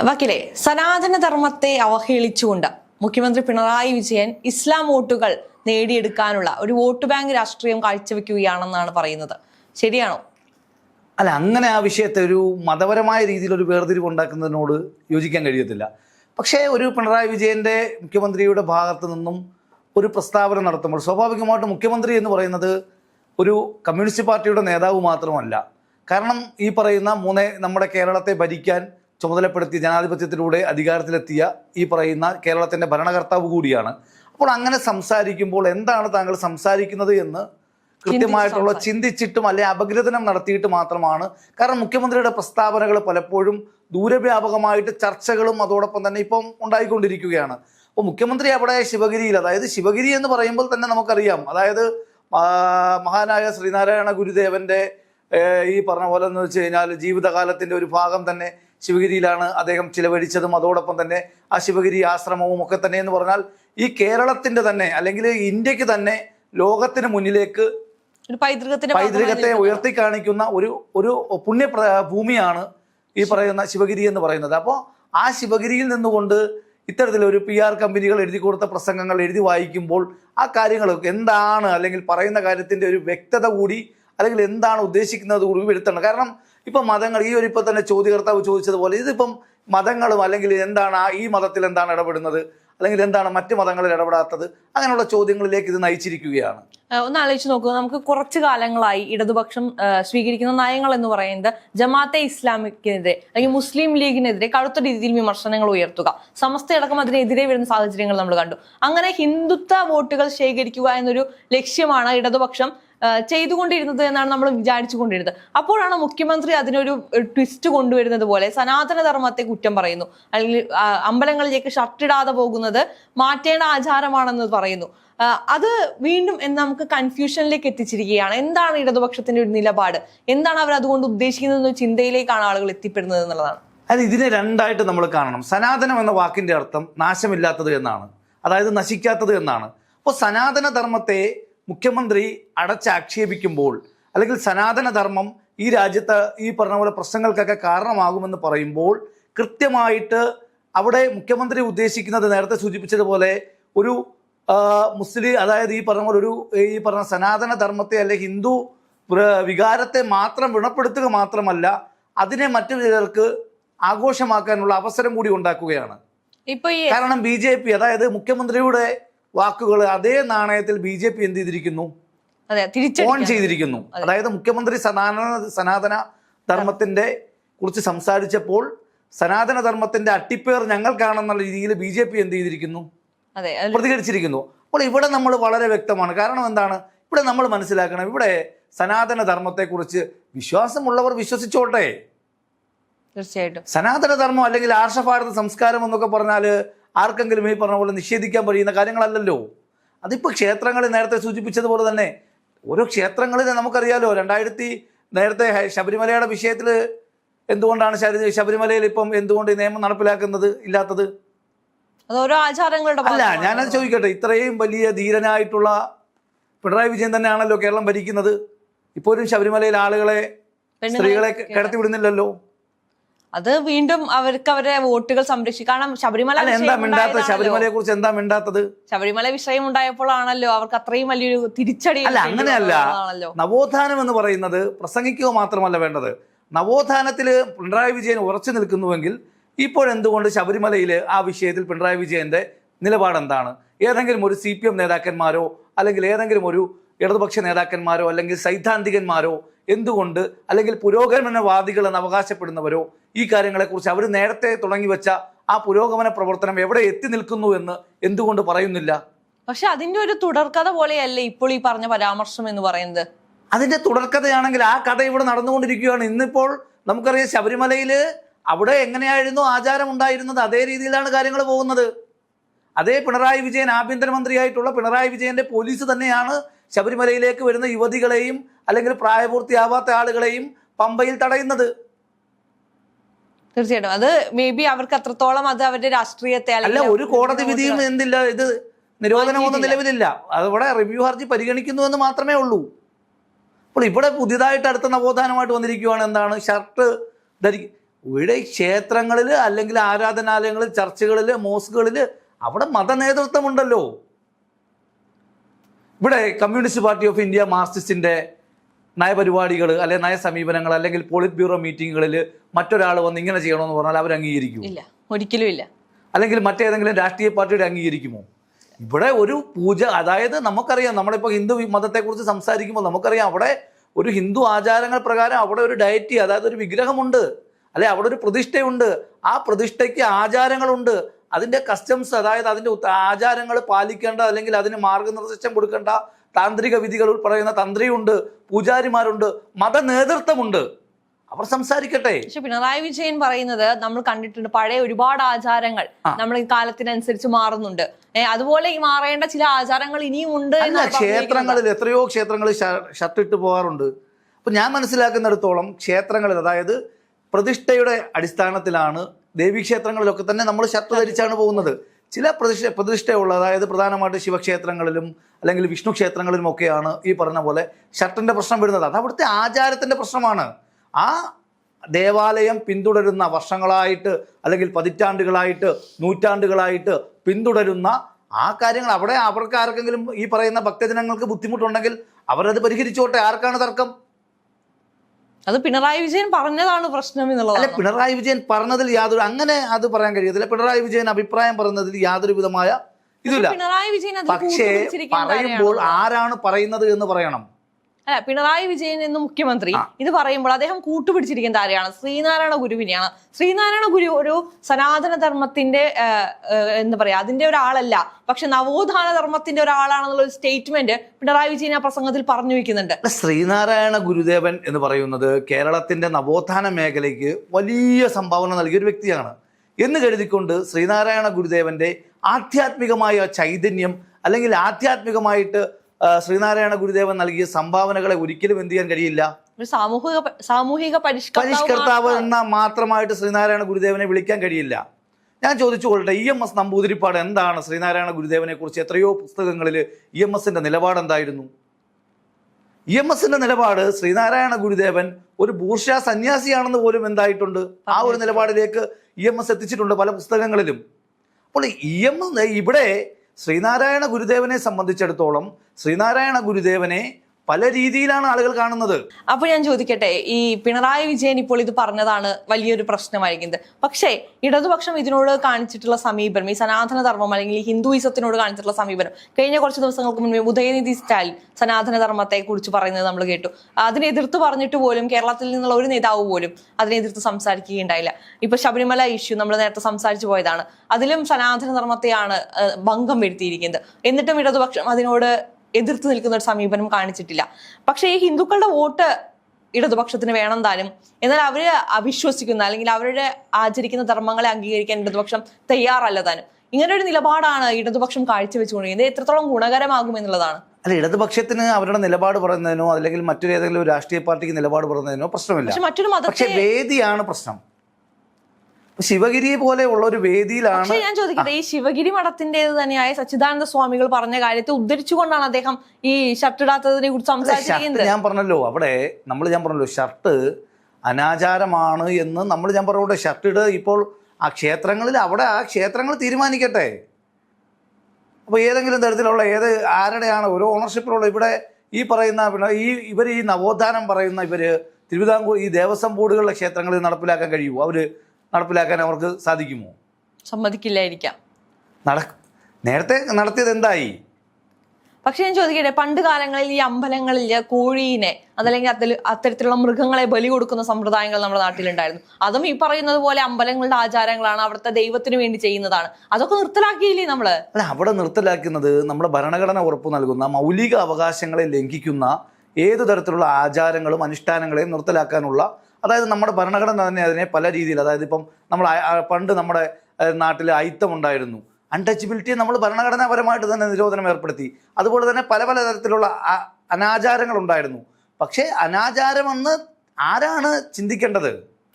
വക്കീലെ സനാതന ധർമ്മത്തെ അവഹേളിച്ചുകൊണ്ട് മുഖ്യമന്ത്രി പിണറായി വിജയൻ ഇസ്ലാം വോട്ടുകൾ നേടിയെടുക്കാനുള്ള ഒരു വോട്ട് ബാങ്ക് രാഷ്ട്രീയം കാഴ്ചവെക്കുകയാണെന്നാണ് പറയുന്നത്. ശരിയാണോ? അല്ല അങ്ങനെ ആ വിഷയത്തെ ഒരു മതപരമായ രീതിയിൽ ഒരു വേർതിരിവ് ഉണ്ടാക്കുന്നതിനോട് യോജിക്കാൻ കഴിയത്തില്ല. പക്ഷേ ഒരു പിണറായി വിജയന്റെ മുഖ്യമന്ത്രിയുടെ ഭാഗത്തു നിന്നും ഒരു പ്രസ്താവന നടത്തുമ്പോൾ സ്വാഭാവികമായിട്ടും മുഖ്യമന്ത്രി എന്ന് പറയുന്നത് ഒരു കമ്മ്യൂണിസ്റ്റ് പാർട്ടിയുടെ നേതാവ് മാത്രമല്ല. കാരണം ഈ പറയുന്ന മൂന്നേ നമ്മുടെ കേരളത്തെ ഭരിക്കാൻ ചുമതലപ്പെടുത്തി ജനാധിപത്യത്തിലൂടെ അധികാരത്തിലെത്തിയ ഈ പറയുന്ന കേരളത്തിന്റെ ഭരണകർത്താവ് കൂടിയാണ്. അപ്പോൾ അങ്ങനെ സംസാരിക്കുമ്പോൾ എന്താണ് താങ്കൾ സംസാരിക്കുന്നത് എന്ന് കൃത്യമായിട്ടുള്ള ചിന്തിച്ചിട്ടും അല്ലെ അപഗ്രഥനം നടത്തിയിട്ട് മാത്രമാണ്. കാരണം മുഖ്യമന്ത്രിയുടെ പ്രസ്താവനകൾ പലപ്പോഴും ദൂരവ്യാപകമായിട്ട് ചർച്ചകളും അതോടൊപ്പം തന്നെ ഇപ്പം ഉണ്ടായിക്കൊണ്ടിരിക്കുകയാണ്. അപ്പോൾ മുഖ്യമന്ത്രി അവിടെ ശിവഗിരിയിൽ അതായത് ശിവഗിരി എന്ന് പറയുമ്പോൾ തന്നെ നമുക്കറിയാം. അതായത് മഹാനായ ശ്രീനാരായണ ഗുരുദേവന്റെ ഈ പറഞ്ഞ പോലെ എന്ന് വെച്ച് കഴിഞ്ഞാൽ ജീവിതകാലത്തിന്റെ ഒരു ഭാഗം തന്നെ ശിവഗിരിയിലാണ് അദ്ദേഹം ചിലവഴിച്ചതും. അതോടൊപ്പം തന്നെ ആ ശിവഗിരി ആശ്രമവും ഒക്കെ തന്നെ എന്ന് പറഞ്ഞാൽ ഈ കേരളത്തിന്റെ തന്നെ അല്ലെങ്കിൽ ഇന്ത്യയ്ക്ക് തന്നെ ലോകത്തിന് മുന്നിലേക്ക് പൈതൃകത്തെ ഉയർത്തി കാണിക്കുന്ന ഒരു ഒരു പുണ്യ ഭൂമിയാണ് ഈ പറയുന്ന ശിവഗിരി എന്ന് പറയുന്നത്. അപ്പോൾ ആ ശിവഗിരിയിൽ നിന്നുകൊണ്ട് ഇത്തരത്തിലൊരു പി ആർ കമ്പനികൾ എഴുതി കൊടുത്ത പ്രസംഗങ്ങൾ എഴുതി വായിക്കുമ്പോൾ ആ കാര്യങ്ങൾ എന്താണ് അല്ലെങ്കിൽ പറയുന്ന കാര്യത്തിന്റെ ഒരു വ്യക്തത കൂടി അല്ലെങ്കിൽ എന്താണ് ഉദ്ദേശിക്കുന്നത് കൂടി വരുത്തണം. കാരണം ഇപ്പം മതങ്ങൾ ഈ ഒരു ഇപ്പം തന്നെ ചോദ്യകർത്താവ് ചോദിച്ചതുപോലെ ഇതിപ്പം മതങ്ങളും അല്ലെങ്കിൽ എന്താണ് ആ ഈ മതത്തിൽ എന്താണ് ഇടപെടുന്നത്? അല്ലെങ്കിൽ എന്താണ് മറ്റു മതങ്ങളിൽ ഇടപെടാത്തത്? അങ്ങനെയുള്ള ചോദ്യങ്ങളിലേക്ക് ഇത് നയിച്ചിരിക്കുകയാണ്. ഒന്ന് ആലോചിച്ച് നോക്കുക നമുക്ക് കുറച്ച് കാലങ്ങളായി ഇടതുപക്ഷം സ്വീകരിക്കുന്ന നയങ്ങൾ എന്ന് പറയുന്നത് ജമാഅത്തെ ഇസ്ലാമിക്കെതിരെ അല്ലെങ്കിൽ മുസ്ലിം ലീഗിനെതിരെ കടുത്ത രീതിയിൽ വിമർശനങ്ങൾ ഉയർത്തുക. സമസ്തയടക്കം അതിനെതിരെ വരുന്ന സാഹചര്യങ്ങൾ നമ്മൾ കണ്ടു. അങ്ങനെ ഹിന്ദുത്വ വോട്ടുകൾ ശേഖരിക്കുക എന്നൊരു ലക്ഷ്യമാണ് ഇടതുപക്ഷം ചെയ്തുകൊണ്ടിരുന്നത് എന്നാണ് നമ്മൾ വിചാരിച്ചുകൊണ്ടിരുന്നത്. അപ്പോഴാണ് മുഖ്യമന്ത്രി അതിനൊരു ട്വിസ്റ്റ് കൊണ്ടുവരുന്നത് പോലെ സനാതനധർമ്മത്തെ കുറ്റം പറയുന്നു. അല്ലെങ്കിൽ അമ്പലങ്ങളിലേക്ക് ഷർട്ടിടാതെ പോകുന്നത് മാറ്റേണ്ട ആചാരമാണെന്ന് പറയുന്നു. അത് വീണ്ടും നമുക്ക് കൺഫ്യൂഷനിലേക്ക് എത്തിച്ചിരിക്കുകയാണ്. എന്താണ് ഇടതുപക്ഷത്തിന്റെ ഒരു നിലപാട്? എന്താണ് അവർ അതുകൊണ്ട് ഉദ്ദേശിക്കുന്നത് എന്ന ചിന്തയിലേക്കാണ് ആളുകൾ എത്തിപ്പെടുന്നത് എന്നുള്ളതാണ്. അത് ഇതിനെ രണ്ടായിട്ട് നമ്മൾ കാണണം. സനാതനം എന്ന വാക്കിന്റെ അർത്ഥം നാശമില്ലാത്തത് എന്നാണ്. അതായത് നശിക്കാത്തത് എന്നാണ്. അപ്പോൾ സനാതന ധർമ്മത്തെ മുഖ്യമന്ത്രി അടച്ചാക്ഷേപിക്കുമ്പോൾ അല്ലെങ്കിൽ സനാതനധർമ്മം ഈ രാജ്യത്ത് ഈ പറഞ്ഞ പോലെ പ്രശ്നങ്ങൾക്കൊക്കെ കാരണമാകുമെന്ന് പറയുമ്പോൾ കൃത്യമായിട്ട് അവിടെ മുഖ്യമന്ത്രി ഉദ്ദേശിക്കുന്നത് നേരത്തെ സൂചിപ്പിച്ചതുപോലെ ഒരു മുസ്ലിം അതായത് ഈ പറഞ്ഞ പോലെ ഒരു ഈ പറഞ്ഞ സനാതനധർമ്മത്തെ അല്ലെ ഹിന്ദു വികാരത്തെ മാത്രം വിണപ്പെടുത്തുക മാത്രമല്ല അതിനെ മറ്റു ചിലർക്ക് ആഘോഷമാക്കാനുള്ള അവസരം കൂടി ഉണ്ടാക്കുകയാണ്. കാരണം ബി അതായത് മുഖ്യമന്ത്രിയുടെ വാക്കുകൾ അതേ നാണയത്തിൽ ബി ജെ പി എന്ത് ചെയ്തിരിക്കുന്നു? ഓൺ ചെയ്തിരിക്കുന്നു. അതായത് മുഖ്യമന്ത്രി സനാതന സനാതന ധർമ്മത്തിന്റെ കുറിച്ച് സംസാരിച്ചപ്പോൾ സനാതന ധർമ്മത്തിന്റെ അട്ടിപ്പേർ ഞങ്ങൾക്കാണെന്നുള്ള രീതിയിൽ ബി ജെ പി എന്ത് ചെയ്തിരിക്കുന്നു? പ്രതികരിച്ചിരിക്കുന്നു. അപ്പോൾ ഇവിടെ നമ്മൾ വളരെ വ്യക്തമാണ്. കാരണം എന്താണ്? ഇവിടെ നമ്മൾ മനസ്സിലാക്കണം. ഇവിടെ സനാതന ധർമ്മത്തെക്കുറിച്ച് വിശ്വാസമുള്ളവർ വിശ്വസിച്ചോട്ടെ. തീർച്ചയായിട്ടും. സനാതന ധർമ്മം അല്ലെങ്കിൽ ആർഷഭാരത സംസ്കാരം എന്നൊക്കെ പറഞ്ഞാൽ ആർക്കെങ്കിലും ഈ പറഞ്ഞ പോലെ നിഷേധിക്കാൻ കഴിയുന്ന കാര്യങ്ങളല്ലല്ലോ. അതിപ്പോൾ ക്ഷേത്രങ്ങളിൽ നേരത്തെ സൂചിപ്പിച്ചതുപോലെ തന്നെ ഓരോ ക്ഷേത്രങ്ങളിൽ നമുക്കറിയാലോ രണ്ടായിരത്തി നേരത്തെ ശബരിമലയുടെ വിഷയത്തിൽ എന്തുകൊണ്ടാണ് ശരി- ശബരിമലയിൽ ഇപ്പം എന്തുകൊണ്ട് ഈ നിയമം നടപ്പിലാക്കുന്നത് ഇല്ലാത്തത്? ആചാരങ്ങളുടെ അല്ല ഞാനത് ചോദിക്കട്ടെ ഇത്രയും വലിയ ധീരനായിട്ടുള്ള പിണറായി വിജയൻ തന്നെയാണല്ലോ കേരളം ഭരിക്കുന്നത്. ഇപ്പോഴും ശബരിമലയിൽ ആളുകളെ സ്ത്രീകളെ കടത്തി വിടുന്നില്ലല്ലോ. അത് വീണ്ടും അവർക്ക് അവരുടെ വോട്ടുകൾ സംരക്ഷിക്കും. കാരണം ശബരിമല എന്താ ശബരിമലയെ കുറിച്ച് എന്താ മിണ്ടാത്തത്? ശബരിമല വിഷയം ഉണ്ടായപ്പോഴാണല്ലോ അവർക്ക് അത്രയും വലിയൊരു തിരിച്ചടി അല്ല അങ്ങനെയല്ല. നവോത്ഥാനം എന്ന് പറയുന്നത് പ്രസംഗിക്കുക മാത്രമല്ല വേണ്ടത്. നവോത്ഥാനത്തിൽ പിണറായി വിജയൻ ഉറച്ചു നിൽക്കുന്നുവെങ്കിൽ ഇപ്പോഴെന്തുകൊണ്ട് ശബരിമലയിൽ ആ വിഷയത്തിൽ പിണറായി വിജയന്റെ നിലപാടെന്താണ്? ഏതെങ്കിലും ഒരു സി പി എം നേതാക്കന്മാരോ അല്ലെങ്കിൽ ഏതെങ്കിലും ഒരു ഇടതുപക്ഷ നേതാക്കന്മാരോ അല്ലെങ്കിൽ സൈദ്ധാന്തികന്മാരോ എന്തുകൊണ്ട് അല്ലെങ്കിൽ പുരോഗമനവാദികൾ എന്ന് അവകാശപ്പെടുന്നവരോ ഈ കാര്യങ്ങളെക്കുറിച്ച് അവർ നേരത്തെ തുടങ്ങി വെച്ച ആ പുരോഗമന പ്രവർത്തനം എവിടെ എത്തി നിൽക്കുന്നു എന്ന് എന്തുകൊണ്ട് പറയുന്നില്ല? പക്ഷെ അതിന്റെ ഒരു തുടർക്കഥ പോലെയല്ലേ ഇപ്പോൾ ഈ പറഞ്ഞ പരാമർശം എന്ന് പറയുന്നത്? അതിന്റെ തുടർക്കഥയാണെങ്കിൽ ആ കഥ ഇവിടെ നടന്നുകൊണ്ടിരിക്കുകയാണ്. ഇന്നിപ്പോൾ നമുക്കറിയാം ശബരിമലയിൽ അവിടെ എങ്ങനെയായിരുന്നു ആചാരം ഉണ്ടായിരുന്നത്? അതേ രീതിയിലാണ് കാര്യങ്ങൾ പോകുന്നത്. അതേ പിണറായി വിജയൻ ആഭ്യന്തരമന്ത്രിയായിട്ടുള്ള പിണറായി വിജയന്റെ പോലീസ് തന്നെയാണ് ശബരിമലയിലേക്ക് വരുന്ന യുവതികളെയും അല്ലെങ്കിൽ പ്രായപൂർത്തിയാവാത്ത ആളുകളെയും പമ്പയിൽ തടയുന്നത്. തീർച്ചയായിട്ടും. അത് മേ ബി അവർക്ക് അത്രത്തോളം അത് അവരുടെ രാഷ്ട്രീയത്തെ അല്ല ഒരു കോടതി വിധിയും എന്തില്ല? ഇത് നിരോധനമൊന്നും നിലവിലില്ല. അതവിടെ റിവ്യൂ ഹർജി പരിഗണിക്കുന്നു എന്ന് മാത്രമേ ഉള്ളൂ. അപ്പോൾ ഇവിടെ പുതിയതായിട്ട് അടുത്ത നവോത്ഥാനമായിട്ട് വന്നിരിക്കുകയാണ് എന്താണ്? ഷർട്ട് ധരി ഇവിടെ ക്ഷേത്രങ്ങളിൽ അല്ലെങ്കിൽ ആരാധനാലയങ്ങളിൽ ചർച്ചുകളിൽ മോസ്കുകളിൽ അവിടെ മത നേതൃത്വമുണ്ടല്ലോ ഇവിടെ കമ്മ്യൂണിസ്റ്റ് പാർട്ടി ഓഫ് ഇന്ത്യ മാർക്സിസ്റ്റിന്റെ നയപരിപാടികൾ അല്ലെ നയ സമീപനങ്ങൾ അല്ലെങ്കിൽ പോളിറ്റ് ബ്യൂറോ മീറ്റിങ്ങുകളിൽ മറ്റൊരാൾ വന്ന് ഇങ്ങനെ ചെയ്യണമെന്ന് പറഞ്ഞാൽ അവർ അംഗീകരിക്കും ഇല്ല. ഒരിക്കലും ഇല്ല. അല്ലെങ്കിൽ മറ്റേതെങ്കിലും രാഷ്ട്രീയ പാർട്ടിയുടെ അംഗീകരിക്കുമോ? ഇവിടെ ഒരു പൂജ അതായത് നമുക്കറിയാം നമ്മളിപ്പോൾ ഹിന്ദു മതത്തെക്കുറിച്ച് സംസാരിക്കുമ്പോൾ നമുക്കറിയാം അവിടെ ഒരു ഹിന്ദു ആചാരങ്ങൾ പ്രകാരം അവിടെ ഒരു ഡയറ്റി അതായത് ഒരു വിഗ്രഹമുണ്ട്. അല്ലെ അവിടെ ഒരു പ്രതിഷ്ഠയുണ്ട്. ആ പ്രതിഷ്ഠയ്ക്ക് ആചാരങ്ങളുണ്ട്. അതിന്റെ കസ്റ്റംസ് അതായത് അതിന്റെ ആചാരങ്ങൾ പാലിക്കേണ്ട അല്ലെങ്കിൽ അതിന് മാർഗനിർദ്ദേശം കൊടുക്കേണ്ട താന്ത്രിക വിധികൾ പറയുന്ന തന്ത്രിയുണ്ട് പൂജാരിമാരുണ്ട് മത നേതൃത്വമുണ്ട് അവർ സംസാരിക്കട്ടെ. പക്ഷെ പിണറായി വിജയൻ പറയുന്നത് നമ്മൾ കണ്ടിട്ടുണ്ട് പഴയ ഒരുപാട് ആചാരങ്ങൾ നമ്മൾ ഈ കാലത്തിനനുസരിച്ച് മാറുന്നുണ്ട്. അതുപോലെ ഈ മാറേണ്ട ചില ആചാരങ്ങൾ ഇനിയും ഉണ്ട് ക്ഷേത്രങ്ങളിൽ എത്രയോ ക്ഷേത്രങ്ങളിൽ ഷർട്ട് ഇട്ട് പോകാറുണ്ട്. അപ്പൊ ഞാൻ മനസ്സിലാക്കുന്നിടത്തോളം ക്ഷേത്രങ്ങളിൽ അതായത് പ്രതിഷ്ഠയുടെ അടിസ്ഥാനത്തിലാണ് ദേവീക്ഷേത്രങ്ങളിലൊക്കെ തന്നെ നമ്മൾ ശത്രു ധരിച്ചാണ് പോകുന്നത്. ചില പ്രതിഷ്ഠ പ്രതിഷ്ഠയുള്ള അതായത് പ്രധാനമായിട്ട് ശിവക്ഷേത്രങ്ങളിലും അല്ലെങ്കിൽ വിഷ്ണു ക്ഷേത്രങ്ങളിലും ഒക്കെയാണ് ഈ പറഞ്ഞ പോലെ ഷർട്ടിന്റെ പ്രശ്നം വരുന്നത്. അത് അവിടുത്തെ ആചാരത്തിന്റെ പ്രശ്നമാണ്. ആ ദേവാലയം പിന്തുടരുന്ന വർഷങ്ങളായിട്ട് അല്ലെങ്കിൽ പതിറ്റാണ്ടുകളായിട്ട് നൂറ്റാണ്ടുകളായിട്ട് പിന്തുടരുന്ന ആ കാര്യങ്ങൾ അവിടെ അവർക്ക് ആർക്കെങ്കിലും ഈ പറയുന്ന ഭക്തജനങ്ങൾക്ക് ബുദ്ധിമുട്ടുണ്ടെങ്കിൽ അവരത് പരിഹരിച്ചോട്ടെ. ആർക്കാണ് തർക്കം? അത് പിണറായി വിജയൻ പറഞ്ഞതാണ് പ്രശ്നം എന്നുള്ളത് അല്ല പിണറായി വിജയൻ പറഞ്ഞതിൽ യാതൊരു അങ്ങനെ അത് പറയാൻ കഴിയത്തില്ല. പിണറായി വിജയൻ അഭിപ്രായം പറഞ്ഞതിൽ യാതൊരു വിധമായ ഇതില്ല പിണറായി വിജയൻ അത് പക്ഷേ പറയുമ്പോൾ ആരാണ് പറയുന്നത് എന്ന് പറയണം. അല്ല പിണറായി വിജയൻ എന്ന മുഖ്യമന്ത്രി ഇത് പറയുമ്പോൾ അദ്ദേഹം കൂട്ടുപിടിച്ചിരിക്കുന്ന ആരെയാണ്? ശ്രീനാരായണ ഗുരുവിനെയാണ്. ശ്രീനാരായണ ഗുരു ഒരു സനാതന ധർമ്മത്തിന്റെ എന്താ പറയാ അതിന്റെ ഒരാളല്ല. പക്ഷെ നവോത്ഥാന ധർമ്മത്തിന്റെ ഒരാളാണെന്നുള്ള ഒരു സ്റ്റേറ്റ്മെന്റ് പിണറായി വിജയൻ ആ പ്രസംഗത്തിൽ പറഞ്ഞു വെക്കുന്നുണ്ട്. ശ്രീനാരായണ ഗുരുദേവൻ എന്ന് പറയുന്നത് കേരളത്തിന്റെ നവോത്ഥാന മേഖലയ്ക്ക് വലിയ സംഭാവന നൽകിയ ഒരു വ്യക്തിയാണ്. എന്ന് കരുതിക്കൊണ്ട് ശ്രീനാരായണ ഗുരുദേവന്റെ ആധ്യാത്മികമായ ചൈതന്യം അല്ലെങ്കിൽ ആധ്യാത്മികമായിട്ട് ശ്രീനാരായണ ഗുരുദേവൻ നൽകിയ സംഭാവനകളെ ഒരിക്കലും എന്ത് ചെയ്യാൻ കഴിയില്ല. സാമൂഹിക സാമൂഹിക പരിഷ്കർത്താവ്. എന്ന മാത്രമായിട്ട് ശ്രീനാരായണ ഗുരുദേവനെ വിളിക്കാൻ കഴിയില്ല. ഞാൻ ചോദിച്ചു കൊള്ളട്ടെ ഇ എം എസ് നമ്പൂതിരിപ്പാട് എന്താണ്? ശ്രീനാരായണ ഗുരുദേവനെ കുറിച്ച് എത്രയോ പുസ്തകങ്ങളിൽ ഇ എം എസിന്റെ നിലപാട് എന്തായിരുന്നു? ഇ എം എസിന്റെ നിലപാട് ശ്രീനാരായണ ഗുരുദേവൻ ഒരു ബൂർഷ സന്യാസിയാണെന്ന് പോലും എന്തായിട്ടുണ്ട്? ആ ഒരു നിലപാടിലേക്ക് ഇ എം എസ് എത്തിച്ചിട്ടുണ്ട് പല പുസ്തകങ്ങളിലും. അപ്പോൾ ഇ എം എസ് ഇവിടെ ശ്രീനാരായണ ഗുരുദേവനെ സംബന്ധിച്ചിടത്തോളം ശ്രീനാരായണ ഗുരുദേവനെ പല രീതിയിലാണ് ആളുകൾ കാണുന്നത്. അപ്പൊ ഞാൻ ചോദിക്കട്ടെ ഈ പിണറായി വിജയൻ ഇപ്പോൾ ഇത് പറഞ്ഞതാണ് വലിയൊരു പ്രശ്നമായിരിക്കുന്നത്. പക്ഷേ ഇടതുപക്ഷം ഇതിനോട് കാണിച്ചിട്ടുള്ള സമീപനം ഈ സനാതന ധർമ്മം അല്ലെങ്കിൽ ഹിന്ദുയിസത്തിനോട് കാണിച്ചിട്ടുള്ള സമീപനം കഴിഞ്ഞ കുറച്ച് ദിവസങ്ങൾക്ക് മുൻപേ ഉദയനിധി സ്റ്റാലിൻ സനാതന ധർമ്മത്തെ കുറിച്ച് പറയുന്നത് നമ്മൾ കേട്ടു. അതിനെ എതിർത്ത് പറഞ്ഞിട്ട് പോലും കേരളത്തിൽ നിന്നുള്ള ഒരു നേതാവ് പോലും അതിനെ എതിർത്ത് സംസാരിക്കുകയുണ്ടായില്ല. ഇപ്പൊ ശബരിമല ഇഷ്യൂ നമ്മൾ നേരത്തെ സംസാരിച്ചു പോയതാണ്. അതിലും സനാതന ധർമ്മത്തെയാണ് ഭംഗം വരുത്തിയിരിക്കുന്നത്. എന്നിട്ടും ഇടതുപക്ഷം അതിനോട് എതിർത്ത് നിൽക്കുന്ന ഒരു സമീപനം കാണിച്ചിട്ടില്ല. പക്ഷേ ഈ ഹിന്ദുക്കളുടെ വോട്ട് ഇടതുപക്ഷത്തിന് വേണം താനും എന്നാൽ അവർ അവിശ്വസിക്കുന്ന അല്ലെങ്കിൽ അവരുടെ ആചരിക്കുന്ന ധർമ്മങ്ങളെ അംഗീകരിക്കാൻ ഇടതുപക്ഷം തയ്യാറല്ല താനും ഇങ്ങനെ ഒരു നിലപാടാണ് ഇടതുപക്ഷം കാഴ്ചവെച്ചുകൊണ്ടിരിക്കുന്നത്. എത്രത്തോളം ഗുണകരമാകും എന്നുള്ളതാണ്. അല്ല ഇടതുപക്ഷത്തിന് അവരുടെ നിലപാട് പറയുന്നതിനോ അല്ലെങ്കിൽ മറ്റൊരു ഏതെങ്കിലും ഒരു രാഷ്ട്രീയ പാർട്ടിക്ക് നിലപാട് പറയുന്നതിനോ പ്രശ്നമില്ല. പക്ഷെ മറ്റൊരു പക്ഷെ വേദിയാണ് പ്രശ്നം. ശിവഗിരി പോലെയുള്ള ഒരു വേദിയിലാണ് ഞാൻ ചോദിക്കട്ടെ ഈ ശിവഗിരി മഠത്തിന്റേത് തന്നെയായ സച്ചിദാനന്ദ സ്വാമികൾ പറഞ്ഞ കാര്യത്തെ ഉദ്ധരിച്ചുകൊണ്ടാണ് അദ്ദേഹം ഈ ഷർട്ട് ഇടാത്തതിനെ കുറിച്ച് സംസാരിച്ചത് സംസാരിച്ചിരിക്കുന്നത്? ഞാൻ പറഞ്ഞല്ലോ അവിടെ നമ്മൾ ഞാൻ പറഞ്ഞല്ലോ ഷർട്ട് അനാചാരമാണ് എന്ന് നമ്മൾ ഞാൻ പറഞ്ഞോട്ടെ ഷർട്ട് ഇട് ഇപ്പോൾ ആ ക്ഷേത്രങ്ങളിൽ അവിടെ ആ ക്ഷേത്രങ്ങൾ തീരുമാനിക്കട്ടെ. അപ്പോൾ ഏതെങ്കിലും തരത്തിലുള്ള ഏത് ആരുടെയാണ് ഒരു ഓണർഷിപ്പിലുള്ള ഇവിടെ ഈ പറയുന്ന പിന്നെ ഈ ഇവർ ഈ നവോത്ഥാനം പറയുന്ന ഇവർ തിരുവിതാംകൂർ ഈ ദേവസ്വം ബോർഡുകളിലെ ക്ഷേത്രങ്ങളിൽ നടപ്പിലാക്കാൻ കഴിയുമോ? അവർ നടപ്പിലാക്കാൻ അവർക്ക് സാധിക്കുമോ? സമ്മതിക്കില്ലായിരിക്കാം. നട നേരത്തെ നടത്തിയത് എന്തായി? പക്ഷെ ഞാൻ ചോദിക്കട്ടെ പണ്ട് കാലങ്ങളിൽ ഈ അമ്പലങ്ങളിൽ കോഴീനെ അതല്ലെങ്കിൽ അതിൽ അത്തരത്തിലുള്ള മൃഗങ്ങളെ ബലി കൊടുക്കുന്ന സമ്പ്രദായങ്ങൾ നമ്മുടെ നാട്ടിലുണ്ടായിരുന്നു. അതും ഈ പറയുന്നത് പോലെ അമ്പലങ്ങളുടെ ആചാരങ്ങളാണ് അവിടുത്തെ ദൈവത്തിന് വേണ്ടി ചെയ്യുന്നതാണ്. അതൊക്കെ നിർത്തലാക്കിയില്ലേ നമ്മൾ? അല്ല അവിടെ നിർത്തലാക്കുന്നത് നമ്മുടെ ഭരണഘടന ഉറപ്പു നൽകുന്ന മൗലിക അവകാശങ്ങളെ ലംഘിക്കുന്ന ഏതു തരത്തിലുള്ള ആചാരങ്ങളും അനുഷ്ഠാനങ്ങളെയും നിർത്തലാക്കാനുള്ള അതായത് നമ്മുടെ ഭരണഘടന തന്നെ അതിനെ പല രീതിയിൽ അതായത് ഇപ്പം നമ്മൾ പണ്ട് നമ്മുടെ നാട്ടിൽ അയിത്തം ഉണ്ടായിരുന്നു. അൺടച്ചബിലിറ്റി നമ്മൾ ഭരണഘടനാപരമായിട്ട് തന്നെ നിരോധനം ഏർപ്പെടുത്തി. അതുപോലെ തന്നെ പല പല തരത്തിലുള്ള അനാചാരങ്ങൾ ഉണ്ടായിരുന്നു. പക്ഷേ അനാചാരമെന്ന് ആരാണ് ചിന്തിക്കേണ്ടത്?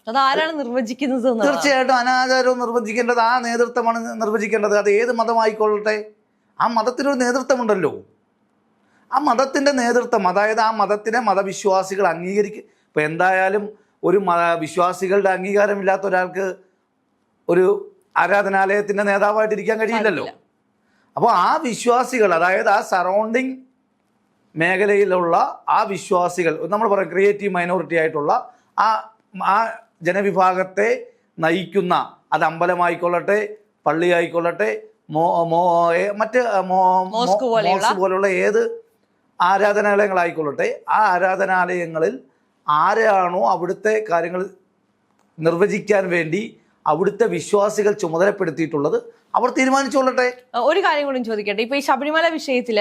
അതാരാണ് നിർവചിക്കുന്നത്. തീർച്ചയായിട്ടും അനാചാരവും നിർവചിക്കേണ്ടത് ആ നേതൃത്വമാണ് നിർവചിക്കേണ്ടത്. അത് ഏത് മതമായിക്കൊള്ളട്ടെ? ആ മതത്തിനൊരു നേതൃത്വമുണ്ടല്ലോ. ആ മതത്തിന്റെ നേതൃത്വം അതായത് ആ മതത്തിനെ മതവിശ്വാസികൾ അംഗീകരിക്കും ഇപ്പം എന്തായാലും ഒരു മത വിശ്വാസികളുടെ അംഗീകാരമില്ലാത്ത ഒരാൾക്ക് ഒരു ആരാധനാലയത്തിന്റെ നേതാവായിട്ട് ഇരിക്കാൻ കഴിയില്ലല്ലോ അപ്പോൾ ആ വിശ്വാസികൾ അതായത് ആ സറൗണ്ടിങ് മേഖലയിലുള്ള ആ വിശ്വാസികൾ നമ്മൾ പറയാം ക്രിയേറ്റീവ് മൈനോറിറ്റി ആയിട്ടുള്ള ആ ആ ജനവിഭാഗത്തെ നയിക്കുന്ന അത് അമ്പലമായിക്കൊള്ളട്ടെ പള്ളി ആയിക്കൊള്ളട്ടെ മോ മോ മറ്റ് മോസ്ക് പോലെയുള്ള- ഏത് ആരാധനാലയങ്ങളായിക്കൊള്ളട്ടെ ആ ആരാധനാലയങ്ങളിൽ ആരാണോ അവിടുത്തെ കാര്യങ്ങൾ നിർവചിക്കാൻ വേണ്ടി അവിടുത്തെ വിശ്വാസികൾ ചുമതലപ്പെടുത്തിയിട്ടുള്ളത് അവർ തീരുമാനിച്ചോളട്ടെ. ഒരു കാര്യം കൂടി ചോദിക്കട്ടെ. ഇപ്പൊ ഈ ശബരിമല വിഷയത്തിൽ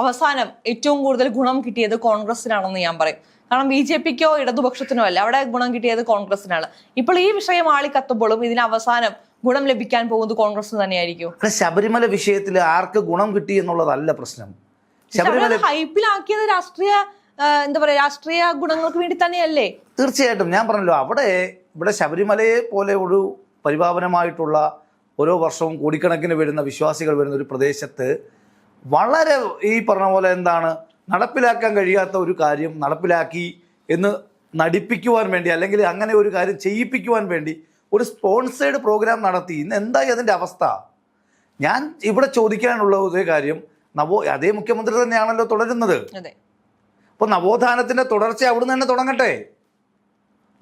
അവസാനം ഏറ്റവും കൂടുതൽ ഗുണം കിട്ടിയത് കോൺഗ്രസിനാണെന്ന് ഞാൻ പറയും. കാരണം ബി ജെ പിക്കോ ഇടതുപക്ഷത്തിനോ അല്ല അവിടെ ഗുണം കിട്ടിയത് കോൺഗ്രസിനാണ് ഇപ്പോൾ ഈ വിഷയം ആളിക്കത്തുമ്പോഴും ഇതിന് അവസാനം ഗുണം ലഭിക്കാൻ പോകുന്നത് കോൺഗ്രസ് തന്നെയായിരിക്കും. ശബരിമല വിഷയത്തിൽ ആർക്ക് ഗുണം കിട്ടി എന്നുള്ളതല്ല പ്രശ്നം. ശബരിമല ഹൈപ്പിലാക്കിയത് രാഷ്ട്രീയ എന്താ പറയാ രാഷ്ട്രീയ ഗുണങ്ങൾക്ക് വേണ്ടി തന്നെയല്ലേ? തീർച്ചയായിട്ടും. ഞാൻ പറഞ്ഞല്ലോ അവിടെ ഇവിടെ ശബരിമലയെ പോലെ ഒരു പരിപാവനമായിട്ടുള്ള ഓരോ വർഷവും കോടിക്കണക്കിന് വരുന്ന വിശ്വാസികൾ വരുന്ന ഒരു പ്രദേശത്ത് വളരെ ഈ പറഞ്ഞ പോലെ എന്താണ് നടപ്പിലാക്കാൻ കഴിയാത്ത ഒരു കാര്യം നടപ്പിലാക്കി എന്ന് നടിപ്പിക്കുവാൻ വേണ്ടി അല്ലെങ്കിൽ അങ്ങനെ ഒരു കാര്യം ചെയ്യിപ്പിക്കുവാൻ വേണ്ടി ഒരു സ്പോൺസേഡ് പ്രോഗ്രാം നടത്തി. ഇന്ന് എന്തായി അതിന്റെ അവസ്ഥ? ഞാൻ ഇവിടെ ചോദിക്കാനുള്ള ഒരു കാര്യം നവോ അതേ മുഖ്യമന്ത്രി തന്നെയാണല്ലോ തുടരുന്നത്. അപ്പോൾ നവോത്ഥാനത്തിന്റെ തുടർച്ച അവിടുന്ന് തന്നെ തുടങ്ങട്ടെ.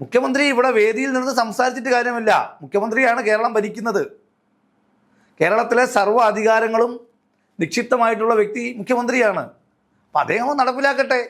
മുഖ്യമന്ത്രി ഇവിടെ വേദിയിൽ നിന്ന് സംസാരിച്ചിട്ട് കാര്യമില്ല. മുഖ്യമന്ത്രിയാണ് കേരളം ഭരിക്കുന്നത്. കേരളത്തിലെ സർവ അധികാരങ്ങളും നിക്ഷിപ്തമായിട്ടുള്ള വ്യക്തി മുഖ്യമന്ത്രിയാണ്. അപ്പം അദ്ദേഹം നടപ്പിലാക്കട്ടെ.